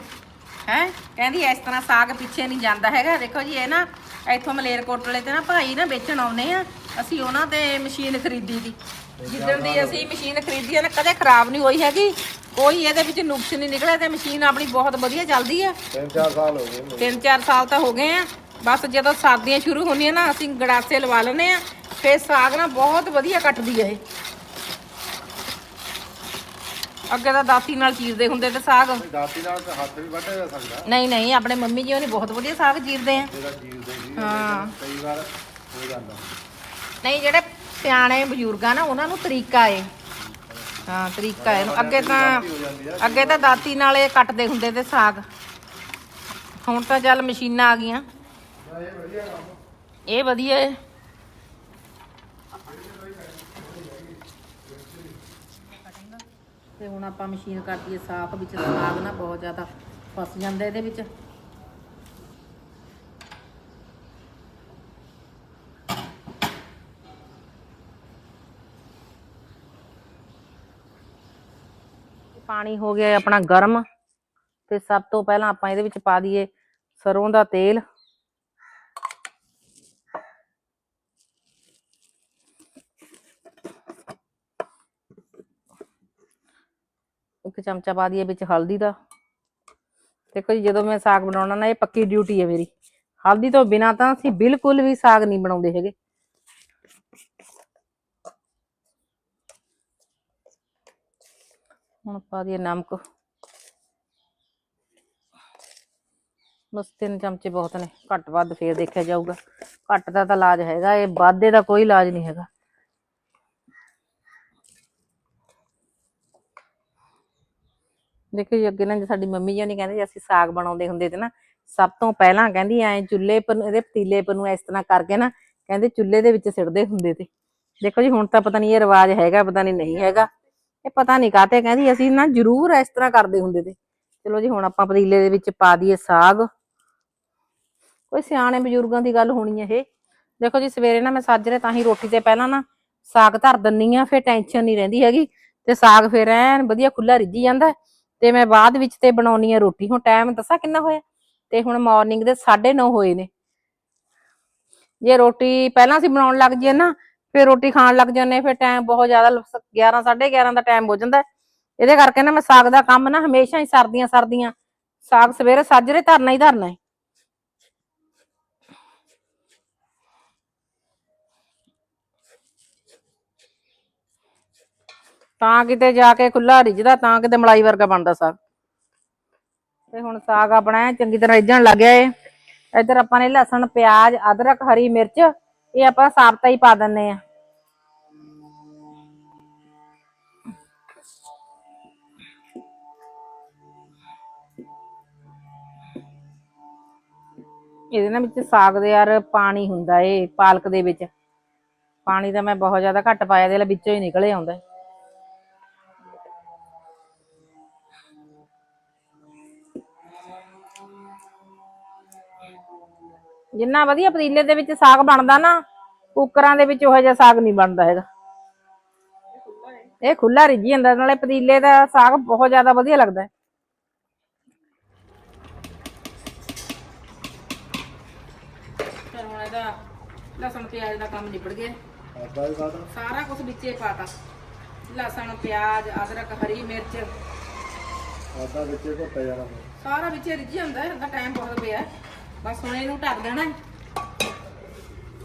ਹੈ? ਕਹਿੰਦੀ ਇਸ ਤਰ੍ਹਾਂ ਸਾਗ ਪਿੱਛੇ ਨਹੀਂ ਜਾਂਦਾ ਹੈਗਾ। ਦੇਖੋ ਜੀ ਇਹ ਨਾ ਇੱਥੋਂ ਮਲੇਰਕੋਟਲੇ ਤੇ ਨਾ ਭਾਈ ਨਾ ਵੇਚਣ ਆਉਨੇ ਆ। ਅਸੀਂ ਉਹਨਾਂ ਤੇ ਮਸ਼ੀਨ ਖਰੀਦੀ ਦੀ। ਜਿੱਦਣ ਦੀ ਅਸੀਂ ਮਸ਼ੀਨ ਖਰੀਦੀ ਹੈ ਨਾ ਕਦੇ ਖਰਾਬ ਨਹੀਂ ਹੋਈ ਹੈਗੀ। ਕੋਈ ਇਹਦੇ ਵਿੱਚ ਨੁਕਸ ਨਹੀਂ ਨਿਕਲਿਆ ਤੇ ਮਸ਼ੀਨ ਆਪਣੀ ਬਹੁਤ ਵਧੀਆ ਚੱਲਦੀ ਹੈ ਤਿੰਨ ਚਾਰ ਸਾਲ ਹੋ ਗਏ ਮੈਨੂੰ। ਤਿੰਨ ਚਾਰ ਸਾਲ ਤਾਂ ਹੋ ਗਏ ਆ। ਬਸ ਜਦੋਂ ਸਰਦੀਆਂ ਸ਼ੁਰੂ ਹੁੰਦੀਆਂ ਨਾ ਅਸੀਂ ਗੜਾਸੇ ਲਵਾ ਲੈਨੇ ਆ। ਫੇਰ ਸਾਗ ਨਾ ਬਹੁਤ ਵਧੀਆ ਕੱਟਦੀ ਆ ਇਹ। ਅੱਗੇ ਤਾਂ ਦਾਤੀ ਨਾਲ ਚੀਰਦੇ ਹੁੰਦੇ ਤੇ ਸਾਗ। ਦਾਤੀ ਨਾਲ ਤਾਂ ਹੱਥ ਵੀ ਵੱਢਿਆ ਜਾ ਸਕਦਾ। ਨਹੀਂ ਨਹੀਂ ਆਪਣੇ ਮੰਮੀ ਜੀ ਉਹਨੇ ਬਹੁਤ ਵਧੀਆ ਸਾਗ ਚੀਰਦੇ ਆ। ਜਿਹੜਾ ਜੀਵ ਦੇ ਜੀ ਹਾਂ। ਕਈ ਵਾਰ ਹੋ ਜਾਂਦਾ। ਨਹੀਂ ਜਿਹੜੇ ਸਿਆਣੇ ਬਜ਼ੁਰਗਾਂ ਨਾ ਉਹਨਾਂ ਨੂੰ ਤਰੀਕਾ ਏ। ਹਾਂ ਤਰੀਕਾ ਏ। ਅੱਗੇ ਤਾਂ ਅੱਗੇ ਤਾਂ ਦਾਤੀ ਨਾਲ ਇਹ ਕੱਟਦੇ ਹੁੰਦੇ ਤੇ ਸਾਗ। ਹੁਣ ਤਾਂ ਚੱਲ ਮਸ਼ੀਨਾਂ ਆ ਗਈਆਂ। ਇਹ ਵਧੀਆ ਏ। ਤੇ ਹੁਣ ਆਪਾਂ ਮਸ਼ੀਨ ਕਰਦੀ ਏ ਸਾਫ਼, ਵਿੱਚ ਸਾਗ ਨਾ ਬਹੁਤ ਜ਼ਿਆਦਾ ਫਸ ਜਾਂਦਾ ਇਹਦੇ ਵਿੱਚ। ਪਾਣੀ ਹੋ ਗਿਆ ਆਪਣਾ ਗਰਮ, ਤੇ ਸਭ ਤੋਂ ਪਹਿਲਾਂ ਆਪਾਂ ਇਹਦੇ ਵਿੱਚ ਪਾ ਦਈਏ ਸਰੋਂ ਦਾ ਤੇਲ। ਇੱਕ ਚਮਚਾ ਪਾ ਦਈਏ ਵਿੱਚ ਹਲਦੀ ਦਾ ਦੇਖੋ ਜੀ ਜਦੋਂ ਮੈਂ ਸਾਗ ਬਣਾਉਣਾ ਨਾ ਇਹ ਪੱਕੀ ਡਿਊਟੀ ਹੈ ਮੇਰੀ ਹਲਦੀ ਤੋਂ ਬਿਨਾ ਤਾਂ ਅਸੀਂ ਬਿਲਕੁਲ ਵੀ ਸਾਗ ਨਹੀਂ ਬਣਾਉਂਦੇ ਹੈਗੇ ਹੁਣ ਪਾ ਦਈਏ ਨਮਕ ਬਸ ਤਿੰਨ ਚਮਚੇ ਬਹੁਤ ਨੇ ਘੱਟ ਵੱਧ ਫੇਰ ਦੇਖਿਆ ਜਾਊਗਾ ਘੱਟ ਦਾ ਤਾਂ ਇਲਾਜ ਹੈਗਾ ਇਹ ਵਾਧੇ ਦਾ ਕੋਈ ਇਲਾਜ ਨਹੀਂ ਹੈਗਾ ਦੇਖੋ ਜੀ, ਅੱਗੇ ਨਾ ਜੇ ਸਾਡੀ ਮੰਮੀ ਜੀ ਉਹਨੇ ਕਹਿੰਦੇ ਜੇ ਅਸੀਂ ਸਾਗ ਬਣਾਉਂਦੇ ਹੁੰਦੇ ਤੇ ਨਾ, ਸਭ ਤੋਂ ਪਹਿਲਾਂ ਕਹਿੰਦੀ ਐ ਚੁੱਲ੍ਹੇ ਪਰ ਇਹਦੇ ਪਤੀਲੇ ਪਰ ਨੂੰ ਇਸ ਤਰ੍ਹਾਂ ਕਰਕੇ ਨਾ, ਕਹਿੰਦੇ ਚੁੱਲ੍ਹੇ ਦੇ ਵਿੱਚ ਸਿੜਦੇ ਹੁੰਦੇ ਤੇ ਦੇਖੋ ਜੀ, ਹੁਣ ਤਾਂ ਪਤਾ ਨਹੀਂ ਇਹ ਰਿਵਾਜ ਹੈਗਾ, ਪਤਾ ਨਹੀਂ ਨਹੀਂ ਹੈਗਾ। ਇਹ ਪਤਾ ਨਹੀਂ ਕਾਤੇ ਕਹਿੰਦੀ, ਅਸੀਂ ਨਾ ਜ਼ਰੂਰ ਇਸ ਤਰ੍ਹਾਂ ਕਰਦੇ ਹੁੰਦੇ ਤੇ ਚਲੋ ਜੀ, ਹੁਣ ਆਪਾਂ ਪਤੀਲੇ ਦੇ ਵਿੱਚ ਪਾ ਦਈਏ ਸਾਗ। ਕੋਈ ਸਿਆਣੇ ਬਜ਼ੁਰਗਾਂ ਦੀ ਗੱਲ ਹੋਣੀ ਇਹ। ਦੇਖੋ ਜੀ, ਸਵੇਰੇ ਨਾ ਮੈਂ ਸਾਜਰੇ ਤਾਂ ਹੀ ਰੋਟੀ ਤੇ ਪਹਿਲਾਂ ਨਾ ਸਾਗ ਧਰ ਦਿੰਨੀ ਆ, ਫੇਰ ਟੈਨਸ਼ਨ ਨਹੀਂ ਰਹਿੰਦੀ ਹੈਗੀ। ਤੇ ਸਾਗ ਫਿਰ ਐਨ ਵਧੀਆ ਖੁੱਲਾ ਰਿੱਝੀ ਜਾਂਦਾ। ਤੇ ਮੈਂ ਬਾਅਦ ਵਿੱਚ ਤੇ ਬਣਾਉਣੀ ਆ ਰੋਟੀ। ਹੁਣ ਟਾਈਮ ਦੱਸਾਂ ਕਿੰਨਾ ਹੋਇਆ? ਤੇ ਹੁਣ ਮਾਰਨਿੰਗ ਦੇ 9:30 ਹੋਏ ਨੇ। ਜੇ ਰੋਟੀ ਪਹਿਲਾਂ ਅਸੀਂ ਬਣਾਉਣ ਲੱਗ ਜਾਈਏ ਨਾ, ਫਿਰ ਰੋਟੀ ਖਾਣ ਲੱਗ ਜਾਂਦੇ ਫਿਰ ਟਾਈਮ ਬਹੁਤ ਜ਼ਿਆਦਾ 11 11:30 ਦਾ ਟਾਈਮ ਹੋ ਜਾਂਦਾ। ਇਹਦੇ ਕਰਕੇ ਨਾ ਮੈਂ ਸਾਗ ਦਾ ਕੰਮ ਨਾ ਹਮੇਸ਼ਾ ਹੀ ਸਰਦੀਆਂ ਸਰਦੀਆਂ ਸਾਗ ਸਵੇਰੇ ਸਾਜਰੇ ਧਰਨਾ ਹੀ ਧਰਨਾ ਹੈ। ਤਾਂ ਕਿਤੇ ਜਾ ਕੇ ਖੁੱਲਾ ਰਿੱਝਦਾ, ਤਾਂ ਕਿਤੇ ਮਲਾਈ ਵਰਗਾ ਬਣਦਾ ਸਾਗ। ਤੇ ਹੁਣ ਸਾਗ ਆਪਣਾ ਚੰਗੀ ਤਰ੍ਹਾਂ ਰਿੱਝਣ ਲੱਗ ਗਿਆ ਏ। ਇੱਧਰ ਆਪਾਂ ਨੇ ਲਸਣ, ਪਿਆਜ਼, ਅਦਰਕ, ਹਰੀ ਮਿਰਚ, ਇਹ ਆਪਾਂ ਸਾਬਤਾ ਹੀ ਪਾ ਦਿੰਨੇ ਆ। ਇਹਦੇ ਨਾਲ ਵਿੱਚ ਸਾਗ ਦੇ ਯਾਰ ਪਾਣੀ ਹੁੰਦਾ ਏ, ਪਾਲਕ ਦੇ ਵਿੱਚ। ਪਾਣੀ ਤਾਂ ਮੈਂ ਬਹੁਤ ਜ਼ਿਆਦਾ ਘੱਟ ਪਾਇਆ ਦੇ ਵਿੱਚੋਂ ਹੀ ਨਿਕਲੇ ਆਉਂਦਾ। ਜਿੰਨਾ ਵਧੀਆ ਪਤੀਲੇ ਦੇ ਵਿੱਚ ਸਾਗ ਬਣਦਾ ਨਾ ਕੁੱਕਰਾਂ ਦੇ ਵਿੱਚ ਉਹੋ ਜਿਹਾ ਸਾਗ ਨਹੀਂ ਬਣਦਾ ਹੈਗਾ। ਇਹ ਖੁੱਲਾ ਰਿੱਝੀ ਜਾਂਦਾ ਨਾਲੇ ਪਤੀਲੇ ਦਾ ਸਾਗ ਬਹੁਤ ਜ਼ਿਆਦਾ ਵਧੀਆ ਲੱਗਦਾ ਹੈ। ਫਿਰ ਹੁਣ ਇਹਦਾ ਲਸਣ ਪਿਆਜ਼ ਦਾ ਕੰਮ ਨਿਬੜ ਗਿਆ। ਆਦਾ ਵੀ ਬਾਤ ਸਾਰਾ ਕੁਝ ਵਿੱਚੇ ਪਾਤਾ। ਲਸਣ ਪਿਆਜ਼ ਅਦਰਕ ਹਰੀ ਮਿਰਚ। ਆਦਾ ਵਿੱਚੇ ਘੁੱਟਿਆ ਜਾਣਾ। ਸਾਰਾ ਵਿੱਚੇ ਰਿੱਝ ਜਾਂਦਾ ਹੈ ਇਹਦਾ ਟਾਈਮ ਬਹੁਤ ਪਿਆ। ਹੈ। ਬਸ ਹੁਣ ਇਹਨੂੰ ਢੱਕ ਦੇਣਾ। ਹੈ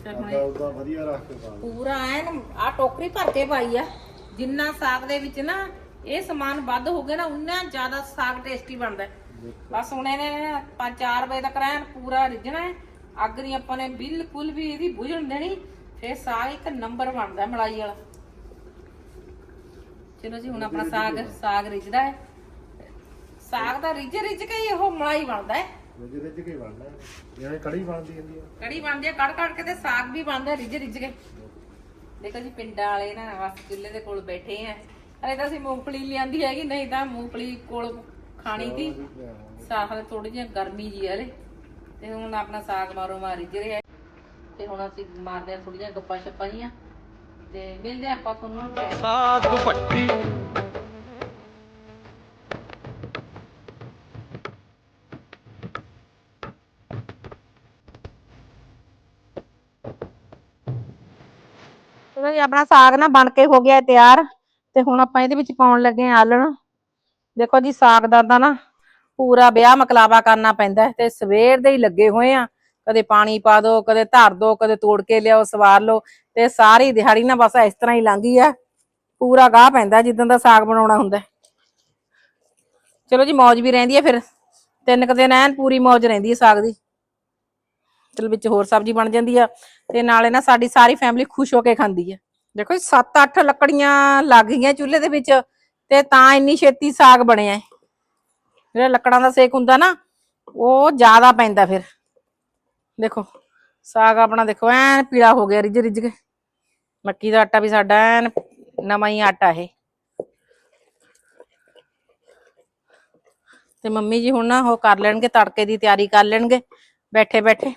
ਤੇ ਹੁਣ ਆਦਾ ਉਦਾਂ ਵਧੀਆ ਰੱਖ ਕੇ ਪਾ। ਲਓ। ਪੂਰਾ ਐਨ ਆ ਟੋਕਰੀ ਭਰ ਕੇ ਪਾਈ ਆ। ਜਿੰਨਾ ਸਾਗ ਦੇ ਵਿੱਚ ਨਾ ਇਹ ਸਮਾਨ ਵੱਧ ਹੋ ਗਿਆ ਨਾ ਉਨਾ ਜ਼ਿਆਦਾ ਸਾਗ ਟੇਸਟੀ ਬਣਦਾ। ਹੈ। ਬਸ ਹੁਣ ਇਹਨੇ 5-4 ਵਜੇ ਤੱਕ ਐਨ ਪੂਰਾ ਰਿੱਝਣਾ ਹੈ। ਅੱਗ ਨਹੀਂ ਆਪਾਂ ਨੇ ਬਿਲਕੁਲ ਵੀ ਇਹਦੀ ਬੁਝਣ ਦੇਣੀ। ਫੇਰ ਸਾਗ ਇੱਕ ਨੰਬਰ ਬਣਦਾ ਹੈ ਮਲਾਈ ਵਾਲਾ। ਚਲੋ ਜੀ ਹੁਣ ਆਪਣਾ ਸਾਗ ਸਾਗ ਰਿੱਝਦਾ ਹੈ। ਸਾਗ ਦਾ ਰਿੱਝ ਰਿੱਝ ਕੇ ਹੀ ਉਹ ਮਲਾਈ ਬਣਦਾ ਹੈ। ਰਿੱਝ ਰਿੱਝ ਕੇ ਬਣਨਾ ਹੈ। ਜਿਵੇਂ ਕੜੀ ਬਣਦੀ ਹੁੰਦੀ ਆ। ਕੜੀ ਬਣਦੀ ਹੈ ਕੜ ਕੜ ਕੇ ਤੇ ਸਾਗ ਵੀ ਬਣਦਾ ਰਿੱਝ ਰਿੱਝ ਕੇ। ਦੇਖੋ ਜੀ ਪਿੰਡਾਂ ਵਾਲੇ ਨਾ ਬਸ ਚੁੱਲ੍ਹੇ ਦੇ ਕੋਲ ਬੈਠੇ ਆ। ਅਰੇ ਤਾਂ ਅਸੀਂ ਮੂੰਗਫਲੀ ਲਿਆਂਦੀ ਹੈਗੀ ਨਹੀਂ ਤਾਂ ਮੂੰਗਫਲੀ ਕੋਲ ਖਾਣੀ ਦੀ ਸਾਗ ਥੋੜੀ ਜਿਹੀ ਗਰਮੀ ਜੀ ਹਲੇ। ਤੇ ਹੁਣ ਆਪਣਾ ਸਾਗ ਮਾਰੋ ਮਾਰ ਰਿੱਝ ਰਿਹਾ। ਹੈ। ਤੇ ਹੁਣ ਅਸੀਂ ਮਾਰਦੇ ਆ ਥੋੜੀਆਂ ਗੱਪਾਂ ਛੱਪਾਂ ਜੀਆਂ। ਤੇ ਮਿਲਦੇ ਆ ਆਪਾਂ ਤੁਹਾਨੂੰ। ਸਾਗ ਪੱਟੀ। ਚਲੋ ਜੀ ਆਪਣਾ ਸਾਗ ਨਾ ਬਣ ਕੇ ਹੋ ਗਿਆ ਤਿਆਰ ਤੇ ਹੁਣ ਆਪਾਂ ਇਹਦੇ ਵਿੱਚ ਪਾਉਣ ਲੱਗੇ ਆ ਆਲਣ। ਦੇਖੋ ਜੀ, ਸਾਗ ਦਾ ਤਾਂ ਨਾ ਪੂਰਾ ਵਿਆਹ ਮਕਲਾਵਾ ਕਰਨਾ ਪੈਂਦਾ ਤੇ ਸਵੇਰ ਦੇ ਹੀ ਲੱਗੇ ਹੋਏ ਆ। ਕਦੇ ਪਾਣੀ ਪਾ ਦੋ, ਕਦੇ ਧਰ ਦੋ, ਕਦੇ ਤੋੜ ਕੇ ਲਿਆਓ, ਸਵਾਰ ਲਓ ਤੇ ਸਾਰੀ ਦਿਹਾੜੀ ਨਾ ਬਸ ਇਸ ਤਰ੍ਹਾਂ ਹੀ ਲੰਘੀ ਆ। ਪੂਰਾ ਗਾਹ ਪੈਂਦਾ ਜਿੱਦਾਂ ਦਾ ਸਾਗ ਬਣਾਉਣਾ ਹੁੰਦਾ ਚਲੋ ਜੀ, ਮੌਜ ਵੀ ਰਹਿੰਦੀ ਹੈ ਫਿਰ। ਤਿੰਨ ਕੁ ਦਿਨ ਐਨ ਪੂਰੀ ਮੌਜ ਰਹਿੰਦੀ ਹੈ ਸਾਗ ਦੀ। ਚਲ ਵਿੱਚ ਹੋਰ ਸਬਜ਼ੀ ਬਣ ਜਾਂਦੀ ਆ ਤੇ ਨਾਲੇ ਨਾ ਸਾਡੀ ਸਾਰੀ ਫੈਮਿਲੀ ਖੁਸ਼ ਹੋ ਕੇ ਖਾਂਦੀ ਆ। ਦੇਖੋ 7-8 ਲੱਕੜੀਆਂ ਲੱਗ ਗਈਆਂ ਚੁੱਲ੍ਹੇ ਦੇ ਵਿੱਚ ਤੇ ਤਾਂ ਇੰਨੀ ਛੇਤੀ ਸਾਗ ਬਣਿਆ। ਜਿਹੜਾ ਲੱਕੜਾਂ ਦਾ ਸੇਕ ਹੁੰਦਾ ਨਾ, ਉਹ ਜ਼ਿਆਦਾ ਪੈਂਦਾ ਫਿਰ। ਦੇਖੋ, ਸਾਗ ਆਪਣਾ ਦੇਖੋ, ਐਨ ਪੀਲਾ ਹੋ ਗਿਆ, ਰਿੱਝ ਰਿੱਝ ਕੇ। ਮੱਕੀ ਦਾ ਆਟਾ ਵੀ ਸਾਡਾ ਐਨ ਨਵਾਂ ਹੀ ਆਟਾ ਇਹ। ਤੇ ਮੰਮੀ ਜੀ ਹੁਣ ਨਾ ਉਹ ਕਰ ਲੈਣਗੇ, ਤੜਕੇ ਦੀ ਤਿਆਰੀ ਕਰ ਲੈਣਗੇ ਬੈਠੇ ਬੈਠੇ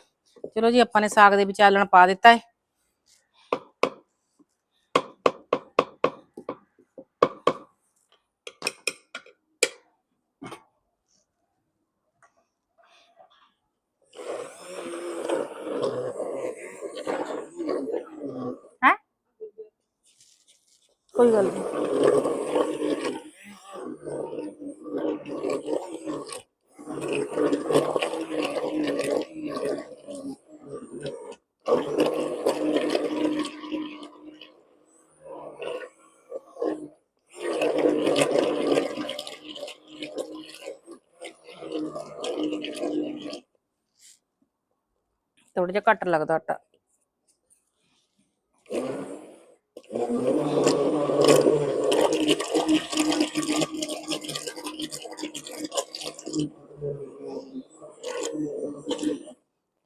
ਚਲੋ ਜੀ ਆਪਾਂ ਨੇ ਸਾਗ ਦੇ ਵਿੱਚ ਆਲਣ ਪਾ ਦਿੱਤਾ ਹੈ ਹੈ। ਥੋੜਾ ਜਿਹਾ ਘੱਟ ਲੱਗਦਾ ਆਟਾ।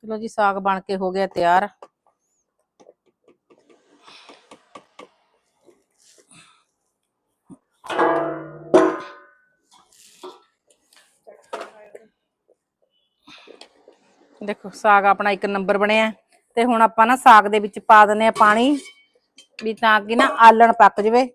ਚਲੋ ਜੀ ਸਾਗ ਬਣ ਕੇ ਹੋ ਗਿਆ ਤਿਆਰ। ਦੇਖੋ, ਸਾਗ ਆਪਣਾ ਇੱਕ ਨੰਬਰ ਬਣਿਆ ਤੇ ਹੁਣ ਆਪਾਂ ਨਾ ਸਾਗ ਦੇ ਵਿੱਚ ਪਾ ਦਿੰਨੇ ਆ ਪਾਣੀ ਵੀ ਤਾਂ ਕਿ ਨਾ ਆਲਣ ਪੱਕ ਜਵੇ।